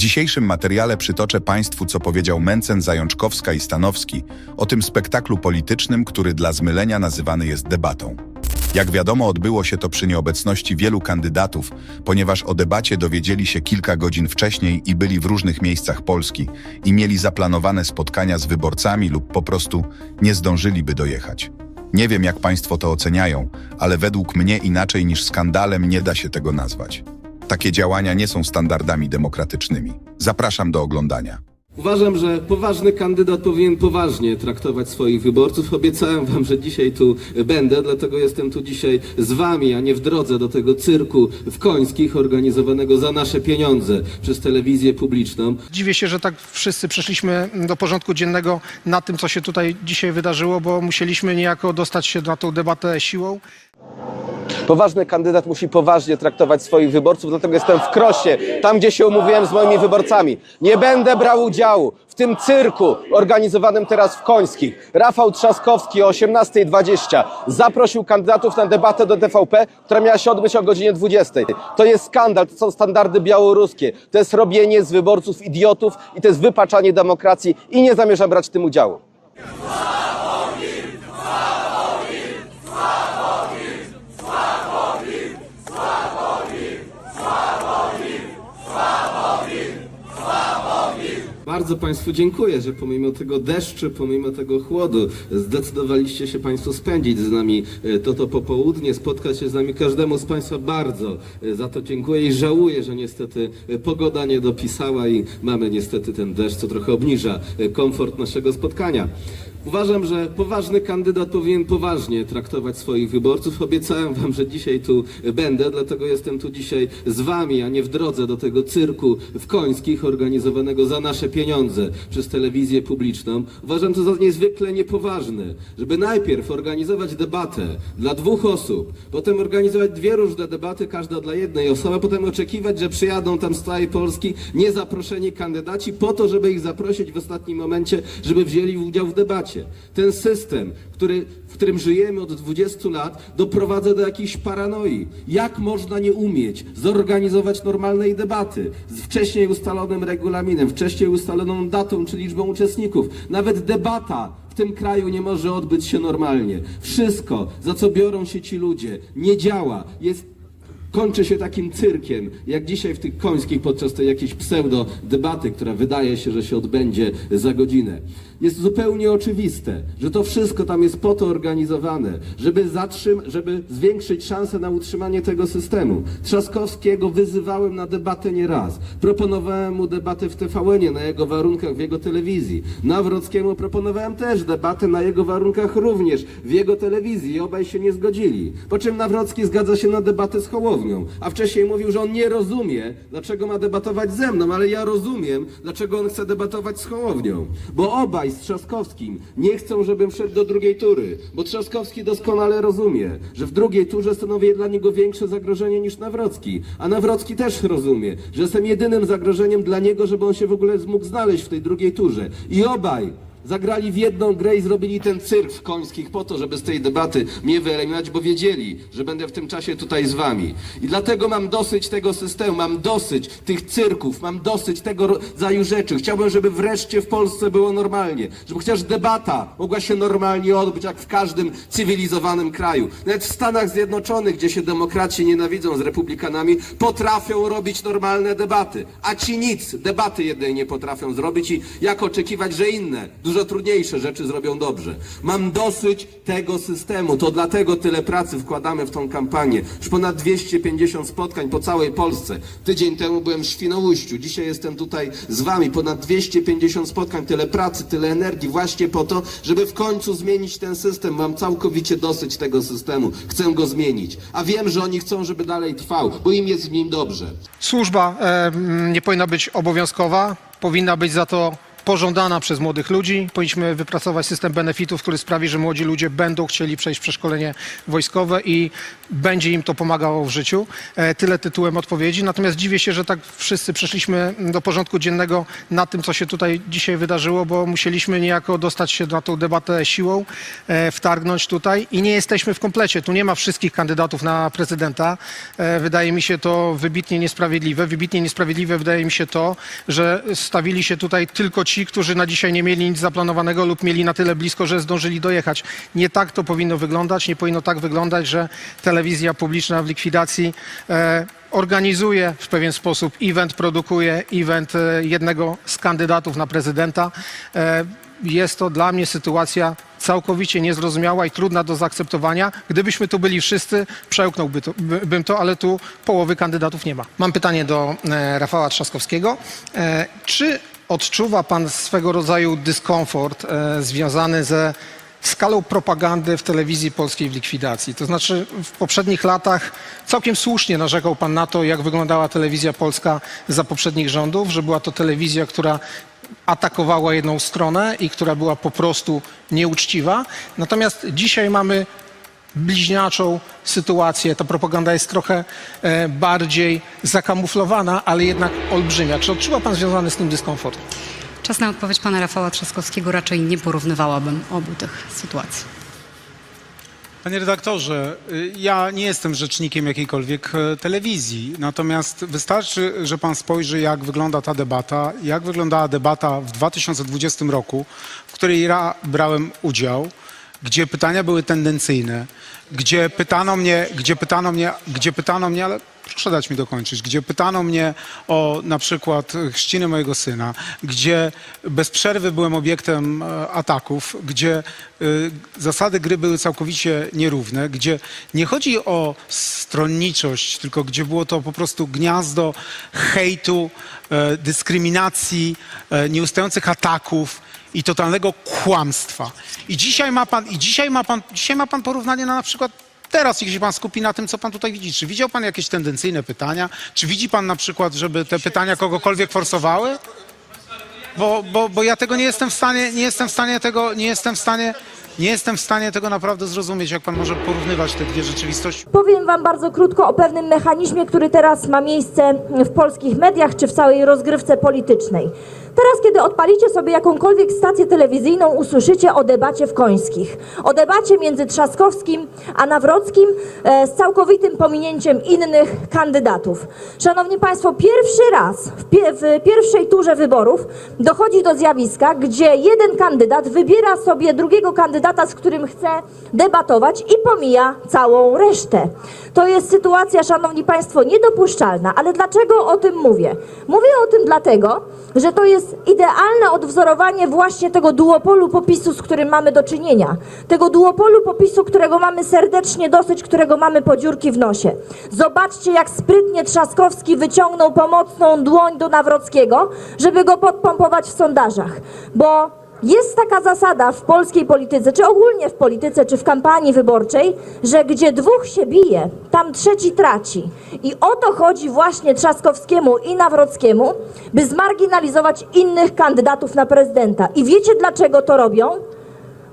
dzisiejszym materiale przytoczę Państwu, co powiedział Mencen, Zajączkowska i Stanowski o tym spektaklu politycznym, który dla zmylenia nazywany jest debatą. Jak wiadomo, odbyło się to przy nieobecności wielu kandydatów, ponieważ o debacie dowiedzieli się kilka godzin wcześniej i byli w różnych miejscach Polski i mieli zaplanowane spotkania z wyborcami lub po prostu nie zdążyliby dojechać. Nie wiem, jak Państwo to oceniają, ale według mnie inaczej niż skandalem nie da się tego nazwać. Takie działania nie są standardami demokratycznymi. Zapraszam do oglądania. Uważam, że poważny kandydat powinien poważnie traktować swoich wyborców. Obiecałem wam, że dzisiaj tu będę, dlatego jestem tu dzisiaj z wami, a nie w drodze do tego cyrku w Końskich organizowanego za nasze pieniądze przez telewizję publiczną. Dziwię się, że tak wszyscy przeszliśmy do porządku dziennego na tym, co się tutaj dzisiaj wydarzyło, bo musieliśmy niejako dostać się na tą debatę siłą. Poważny kandydat musi poważnie traktować swoich wyborców, dlatego jestem w Krosie, tam gdzie się umówiłem z moimi wyborcami. Nie będę brał udziału w tym cyrku organizowanym teraz w Końskich. Rafał Trzaskowski o 18.20 zaprosił kandydatów na debatę do TVP, która miała się odbyć o godzinie 20. To jest skandal, to są standardy białoruskie, to jest robienie z wyborców idiotów i to jest wypaczanie demokracji i nie zamierzam brać w tym udziału. Bardzo Państwu dziękuję, że pomimo tego deszczu, pomimo tego chłodu zdecydowaliście się Państwo spędzić z nami e, to, to popołudnie, spotkać się z nami. Każdemu z Państwa bardzo e, za to dziękuję i żałuję, że niestety e, pogoda nie dopisała i mamy niestety ten deszcz, co trochę obniża komfort naszego spotkania. Uważam, że poważny kandydat powinien poważnie traktować swoich wyborców. Obiecałem wam, że dzisiaj tu będę, dlatego jestem tu dzisiaj z wami, a nie w drodze do tego cyrku w Końskich organizowanego za nasze pieniądze przez telewizję publiczną. Uważam to za niezwykle niepoważne, żeby najpierw organizować debatę dla dwóch osób, potem organizować dwie różne debaty, każda dla jednej osoby, a potem oczekiwać, że przyjadą tam z całej Polski niezaproszeni kandydaci po to, żeby ich zaprosić w ostatnim momencie, żeby wzięli udział w debacie. Ten system, który, w którym żyjemy od 20 lat, doprowadza do jakiejś paranoi. Jak można nie umieć zorganizować normalnej debaty z wcześniej ustalonym regulaminem, wcześniej ustaloną datą czy liczbą uczestników? Nawet debata w tym kraju nie może odbyć się normalnie. Wszystko, za co biorą się ci ludzie, nie działa. Jest kończy się takim cyrkiem, jak dzisiaj w tych końskich podczas tej jakiejś pseudo debaty, która wydaje się, że się odbędzie za godzinę. Jest zupełnie oczywiste, że to wszystko tam jest po to organizowane, żeby zatrzym, żeby zwiększyć szanse na utrzymanie tego systemu. Trzaskowskiego wyzywałem na debatę nie raz. Proponowałem mu debatę w tvn na jego warunkach w jego telewizji. Nawrockiemu proponowałem też debatę na jego warunkach również w jego telewizji obaj się nie zgodzili. Po czym Nawrocki zgadza się na debatę z A wcześniej mówił, że on nie rozumie, dlaczego ma debatować ze mną, ale ja rozumiem, dlaczego on chce debatować z Hołownią. Bo obaj z Trzaskowskim nie chcą, żebym wszedł do drugiej tury, bo Trzaskowski doskonale rozumie, że w drugiej turze stanowię dla niego większe zagrożenie niż Nawrocki, a Nawrocki też rozumie, że jestem jedynym zagrożeniem dla niego, żeby on się w ogóle mógł znaleźć w tej drugiej turze. I obaj Zagrali w jedną grę i zrobili ten cyrk końskich po to, żeby z tej debaty mnie wyeliminować, bo wiedzieli, że będę w tym czasie tutaj z wami. I dlatego mam dosyć tego systemu, mam dosyć tych cyrków, mam dosyć tego rodzaju rzeczy. Chciałbym, żeby wreszcie w Polsce było normalnie, żeby chociaż debata mogła się normalnie odbyć, jak w każdym cywilizowanym kraju. Nawet w Stanach Zjednoczonych, gdzie się demokraci nienawidzą z republikanami, potrafią robić normalne debaty. A ci nic, debaty jednej nie potrafią zrobić i jak oczekiwać, że inne, dużo trudniejsze rzeczy zrobią dobrze. Mam dosyć tego systemu. To dlatego tyle pracy wkładamy w tą kampanię. Już ponad 250 spotkań po całej Polsce. Tydzień temu byłem w Świnoujściu. Dzisiaj jestem tutaj z wami. Ponad 250 spotkań, tyle pracy, tyle energii właśnie po to, żeby w końcu zmienić ten system. Mam całkowicie dosyć tego systemu. Chcę go zmienić. A wiem, że oni chcą, żeby dalej trwał, bo im jest w nim dobrze. Służba e, nie powinna być obowiązkowa, powinna być za to pożądana przez młodych ludzi. Powinniśmy wypracować system benefitów, który sprawi, że młodzi ludzie będą chcieli przejść przeszkolenie wojskowe i będzie im to pomagało w życiu. E, Tyle tytułem odpowiedzi. Natomiast dziwię się, że tak wszyscy przeszliśmy do porządku dziennego na tym, co się tutaj dzisiaj wydarzyło, bo musieliśmy niejako dostać się na tą debatę siłą, e, wtargnąć tutaj i nie jesteśmy w komplecie. Tu nie ma wszystkich kandydatów na prezydenta. E, Wydaje mi się to wybitnie niesprawiedliwe. Wybitnie niesprawiedliwe wydaje mi się to, że stawili się tutaj tylko ci, którzy na dzisiaj nie mieli nic zaplanowanego lub mieli na tyle blisko, że zdążyli dojechać. Nie tak to powinno wyglądać. Nie powinno tak wyglądać, że telewizja publiczna w likwidacji e, organizuje w pewien sposób event, produkuje event e, jednego z kandydatów na prezydenta. E, jest to dla mnie sytuacja całkowicie niezrozumiała i trudna do zaakceptowania. Gdybyśmy tu byli wszyscy, przełknąłby to, by- to, ale tu połowy kandydatów nie ma. Mam pytanie do e, Rafała Trzaskowskiego. E, czy odczuwa pan swego rodzaju dyskomfort e, związany ze skalą propagandy w telewizji polskiej w likwidacji. To znaczy w poprzednich latach całkiem słusznie narzekał pan na to, jak wyglądała telewizja polska za poprzednich rządów, że była to telewizja, która atakowała jedną stronę i która była po prostu nieuczciwa. Natomiast dzisiaj mamy bliźniaczą sytuację. Ta propaganda jest trochę e, bardziej zakamuflowana, ale jednak olbrzymia. Czy odczuwa pan związany z tym dyskomfort? Czas na odpowiedź pana Rafała Trzaskowskiego. Raczej nie porównywałabym obu tych sytuacji. Panie redaktorze, y, ja nie jestem rzecznikiem jakiejkolwiek e, telewizji, natomiast wystarczy, że pan spojrzy, jak wygląda ta debata, jak wyglądała debata w 2020 roku, w której ja brałem udział, gdzie pytania były tendencyjne, gdzie pytano mnie, gdzie pytano mnie, gdzie pytano mnie, ale proszę dać mi dokończyć, gdzie pytano mnie o na przykład chrzciny mojego syna, gdzie bez przerwy byłem obiektem e, ataków, gdzie y, zasady gry były całkowicie nierówne, gdzie nie chodzi o stronniczość, tylko gdzie było to po prostu gniazdo hejtu, e, dyskryminacji, e, nieustających ataków i totalnego kłamstwa. I dzisiaj ma pan, i dzisiaj ma pan, dzisiaj ma pan porównanie na na przykład Teraz, jeśli pan skupi na tym, co pan tutaj widzi, czy widział pan jakieś tendencyjne pytania? Czy widzi pan na przykład, żeby te pytania kogokolwiek forsowały? Bo, bo, bo ja tego nie jestem w stanie, nie jestem w stanie tego, nie jestem w stanie, nie jestem w stanie tego naprawdę zrozumieć, jak pan może porównywać te dwie rzeczywistości. Powiem Wam bardzo krótko o pewnym mechanizmie, który teraz ma miejsce w polskich mediach czy w całej rozgrywce politycznej. Teraz, kiedy odpalicie sobie jakąkolwiek stację telewizyjną, usłyszycie o debacie w Końskich. O debacie między Trzaskowskim a Nawrockim e, z całkowitym pominięciem innych kandydatów. Szanowni Państwo, pierwszy raz w, pie- w pierwszej turze wyborów dochodzi do zjawiska, gdzie jeden kandydat wybiera sobie drugiego kandydata, z którym chce debatować i pomija całą resztę. To jest sytuacja, Szanowni Państwo, niedopuszczalna, ale dlaczego o tym mówię? Mówię o tym dlatego, że to jest idealne odwzorowanie właśnie tego duopolu popisu, z którym mamy do czynienia. Tego duopolu popisu, którego mamy serdecznie dosyć, którego mamy po dziurki w nosie. Zobaczcie, jak sprytnie Trzaskowski wyciągnął pomocną dłoń do Nawrockiego, żeby go podpompować w sondażach. Bo jest taka zasada w polskiej polityce, czy ogólnie w polityce, czy w kampanii wyborczej, że gdzie dwóch się bije, tam trzeci traci. I o to chodzi właśnie Trzaskowskiemu i Nawrockiemu, by zmarginalizować innych kandydatów na prezydenta. I wiecie dlaczego to robią?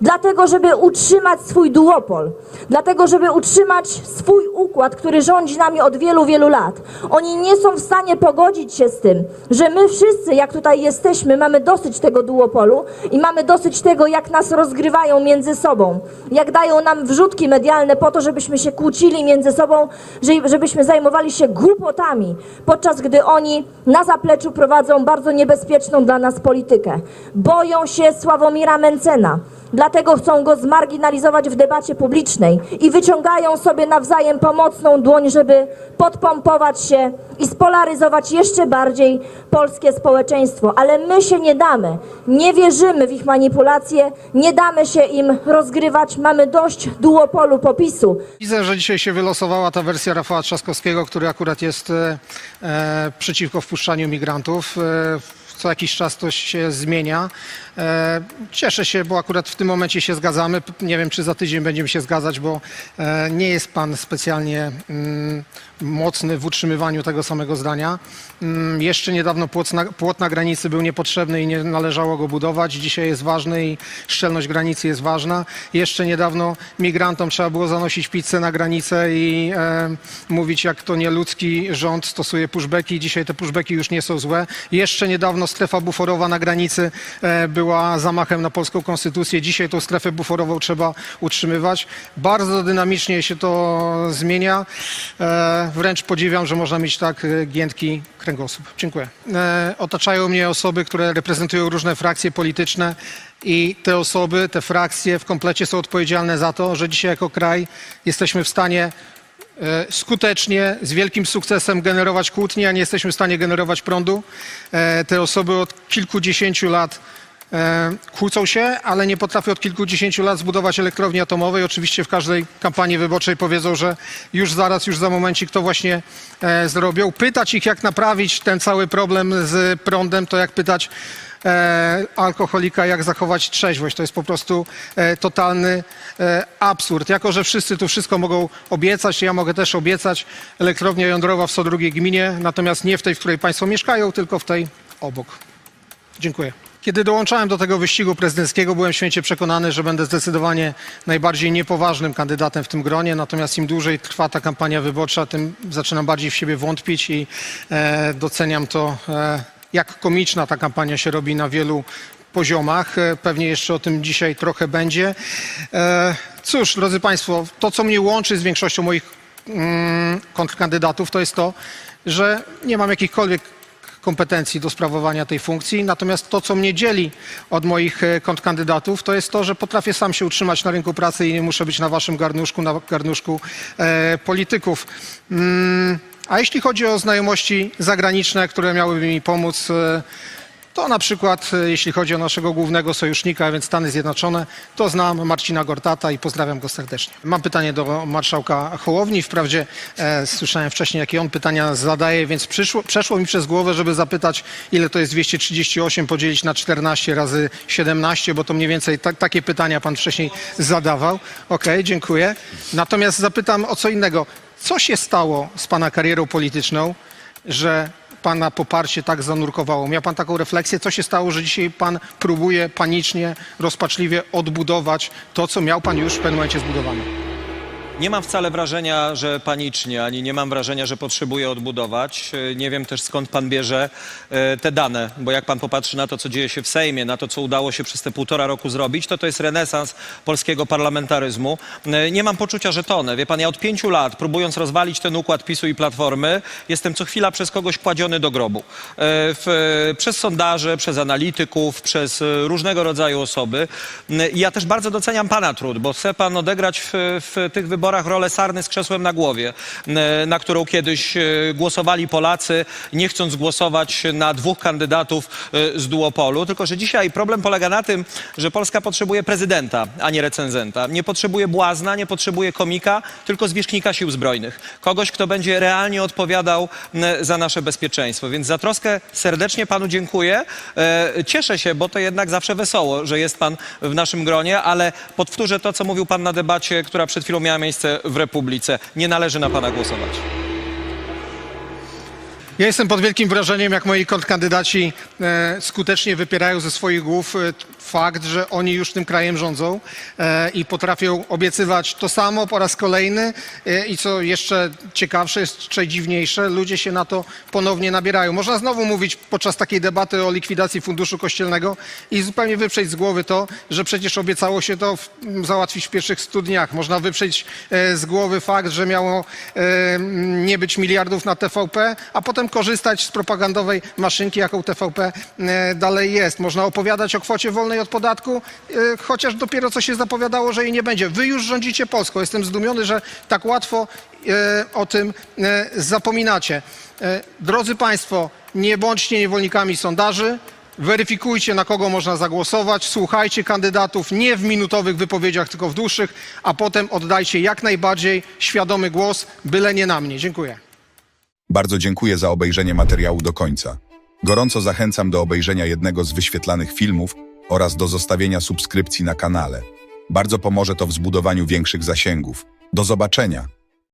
Dlatego, żeby utrzymać swój duopol, dlatego, żeby utrzymać swój układ, który rządzi nami od wielu, wielu lat. Oni nie są w stanie pogodzić się z tym, że my wszyscy, jak tutaj jesteśmy, mamy dosyć tego duopolu i mamy dosyć tego, jak nas rozgrywają między sobą, jak dają nam wrzutki medialne po to, żebyśmy się kłócili między sobą, że- żebyśmy zajmowali się głupotami, podczas gdy oni na zapleczu prowadzą bardzo niebezpieczną dla nas politykę. Boją się Sławomira Mencena. Dlatego chcą go zmarginalizować w debacie publicznej i wyciągają sobie nawzajem pomocną dłoń, żeby podpompować się i spolaryzować jeszcze bardziej polskie społeczeństwo. Ale my się nie damy. Nie wierzymy w ich manipulacje, nie damy się im rozgrywać. Mamy dość duopolu popisu. Widzę, że dzisiaj się wylosowała ta wersja Rafała Trzaskowskiego, który akurat jest e, e, przeciwko wpuszczaniu migrantów. E, co jakiś czas to się zmienia. E, Cieszę się, bo akurat w tym momencie się zgadzamy. Nie wiem, czy za tydzień będziemy się zgadzać, bo e, nie jest pan specjalnie mm, mocny w utrzymywaniu tego samego zdania. Mm, Jeszcze niedawno płot na, płot na granicy był niepotrzebny i nie należało go budować. Dzisiaj jest ważny i szczelność granicy jest ważna. Jeszcze niedawno migrantom trzeba było zanosić pizzę na granicę i e, mówić, jak to nieludzki rząd stosuje pushbacki. Dzisiaj te pushbacki już nie są złe. Jeszcze niedawno strefa buforowa na granicy e, była zamachem na polską konstytucję. Dzisiaj tą strefę buforową trzeba utrzymywać. Bardzo dynamicznie się to zmienia. E, wręcz podziwiam, że można mieć tak e, giętki kręgosłup. Dziękuję. Otaczają mnie osoby, które reprezentują różne frakcje polityczne i te osoby, te frakcje w komplecie są odpowiedzialne za to, że dzisiaj jako kraj jesteśmy w stanie skutecznie, z wielkim sukcesem generować kłótnie, a nie jesteśmy w stanie generować prądu. E, Te osoby od kilkudziesięciu lat e, kłócą się, ale nie potrafią od kilkudziesięciu lat zbudować elektrowni atomowej. Oczywiście w każdej kampanii wyborczej powiedzą, że już zaraz, już za momencik to właśnie e, zrobią. Pytać ich, jak naprawić ten cały problem z prądem, to jak pytać e, alkoholika, jak zachować trzeźwość. To jest po prostu e, totalny e, absurd. Jako, że wszyscy tu wszystko mogą obiecać, ja mogę też obiecać elektrownia jądrowa w 102 gminie, natomiast nie w tej, w której Państwo mieszkają, tylko w tej obok. Dziękuję. Kiedy dołączałem do tego wyścigu prezydenckiego, byłem święcie przekonany, że będę zdecydowanie najbardziej niepoważnym kandydatem w tym gronie. Natomiast im dłużej trwa ta kampania wyborcza, tym zaczynam bardziej w siebie wątpić i e, doceniam to, e, jak komiczna ta kampania się robi na wielu poziomach. E, Pewnie jeszcze o tym dzisiaj trochę będzie. E, cóż, drodzy Państwo, to co mnie łączy z większością moich mm, kontrkandydatów, to jest to, że nie mam jakichkolwiek kompetencji do sprawowania tej funkcji. Natomiast to, co mnie dzieli od moich e, kontrkandydatów, to jest to, że potrafię sam się utrzymać na rynku pracy i nie muszę być na waszym garnuszku, na garnuszku e, polityków. Mm, a jeśli chodzi o znajomości zagraniczne, które miałyby mi pomóc, e, to na przykład, e, jeśli chodzi o naszego głównego sojusznika, a więc Stany Zjednoczone, to znam Marcina Gortata i pozdrawiam go serdecznie. Mam pytanie do marszałka Hołowni. Wprawdzie e, słyszałem wcześniej, jakie on pytania zadaje, więc przyszło, przeszło mi przez głowę, żeby zapytać, ile to jest 238 podzielić na 14 razy 17, bo to mniej więcej ta, takie pytania pan wcześniej zadawał. Okej, dziękuję. Natomiast zapytam o co innego. Co się stało z pana karierą polityczną, że pana poparcie tak zanurkowało? Miał pan taką refleksję, co się stało, że dzisiaj pan próbuje panicznie, rozpaczliwie odbudować to, co miał pan już w pewnym momencie zbudowane? Nie mam wcale wrażenia, że panicznie, ani nie mam wrażenia, że potrzebuję odbudować. E, Nie wiem też skąd pan bierze e, te dane, bo jak pan popatrzy na to, co dzieje się w Sejmie, na to, co udało się przez te półtora roku zrobić, to to jest renesans polskiego parlamentaryzmu. E, Nie mam poczucia, że tonę. Wie pan, ja od pięciu lat, próbując rozwalić ten układ PiSu i Platformy, jestem co chwila przez kogoś kładziony do grobu. Przez sondaże, przez analityków, przez różnego rodzaju osoby. I ja też bardzo doceniam pana trud, bo chce pan odegrać w, w tych wyborach rolę sarny z krzesłem na głowie, e, na którą kiedyś e, głosowali Polacy, nie chcąc głosować na dwóch kandydatów e, z duopolu. Tylko, że dzisiaj problem polega na tym, że Polska potrzebuje prezydenta, a nie recenzenta. Nie potrzebuje błazna, nie potrzebuje komika, tylko zwierzchnika sił zbrojnych. Kogoś, kto będzie realnie odpowiadał za nasze bezpieczeństwo. Więc za troskę serdecznie panu dziękuję. Cieszę się, bo to jednak zawsze wesoło, że jest pan w naszym gronie, ale powtórzę to, co mówił pan na debacie, która przed chwilą miała miejsce w Republice. Nie należy na pana głosować. Ja jestem pod wielkim wrażeniem, jak moi kontrkandydaci e, skutecznie wypierają ze swoich głów e, fakt, że oni już tym krajem rządzą e, i potrafią obiecywać to samo po raz kolejny i co jeszcze ciekawsze, jeszcze dziwniejsze, ludzie się na to ponownie nabierają. Można znowu mówić podczas takiej debaty o likwidacji funduszu kościelnego i zupełnie wyprzeć z głowy to, że przecież obiecało się to załatwić w pierwszych stu dniach. Można wyprzeć z głowy fakt, że miało nie być miliardów na TVP, a potem korzystać z propagandowej maszynki, jaką TVP e, dalej jest. Można opowiadać o kwocie wolnej od podatku, e, chociaż dopiero co się zapowiadało, że jej nie będzie. Wy już rządzicie Polską. Jestem zdumiony, że tak łatwo e, o tym zapominacie. Drodzy Państwo, nie bądźcie niewolnikami sondaży. Weryfikujcie, na kogo można zagłosować, słuchajcie kandydatów nie w minutowych wypowiedziach, tylko w dłuższych, a potem oddajcie jak najbardziej świadomy głos, byle nie na mnie. Dziękuję. Bardzo dziękuję za obejrzenie materiału do końca. Gorąco zachęcam do obejrzenia jednego z wyświetlanych filmów oraz do zostawienia subskrypcji na kanale. Bardzo pomoże to w zbudowaniu większych zasięgów. Do zobaczenia!